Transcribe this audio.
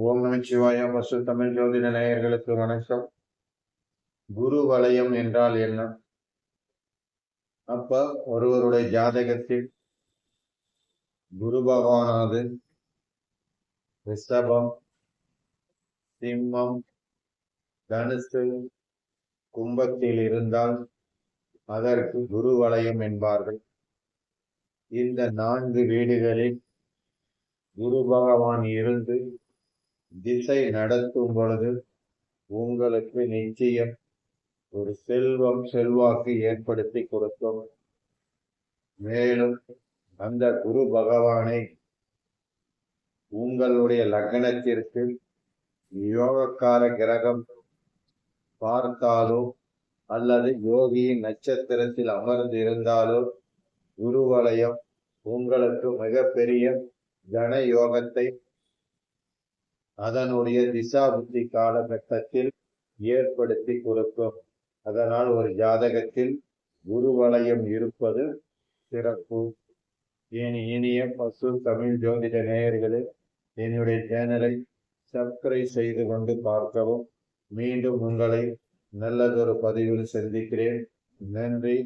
ஓம் நமச்சிவாய பசு தமிழ் ஜோதிட நேயர்களுக்கு வணக்கம். குரு வலயம் என்றால் என்ன? அப்ப ஒருவருடைய ஜாதகத்தில் குரு பகவானாவது ரிஷபம் சிம்மம் தனுசு கும்பத்தில் இருந்தால் அதற்கு குரு வலயம் என்பார்கள். இந்த நான்கு வீடுகளில் குரு பகவான் இருந்து திசை நடத்தும் பொழுது உங்களுக்கு நிச்சயம் ஒரு செல்வம் செல்வாக்கு ஏற்படுத்தி கொடுக்கும். மேலும் அந்த குரு பகவானை உங்களுடைய லக்னத்திற்கு யோகக்கார கிரகம் பார்த்தாலோ அல்லது யோகியின் நட்சத்திரத்தில் அமர்ந்து இருந்தாலோ குருவலயம் உங்களுக்கு மிகப்பெரிய கன யோகத்தை அதனுடைய திசா புத்தி காலகட்டத்தில் ஏற்படுத்தி கொடுக்கும். அதனால் ஒரு ஜாதகத்தில் குரு வலயம் இருப்பது சிறப்பு. இனி இனிய பசு தமிழ் ஜோதிட நேயர்களே என்னுடைய சேனலை சப்ஸ்கிரைப் செய்து கொண்டு பார்க்கவும். மீண்டும் உங்களை நல்லதொரு பதிவில் சந்திக்கிறேன். நன்றி.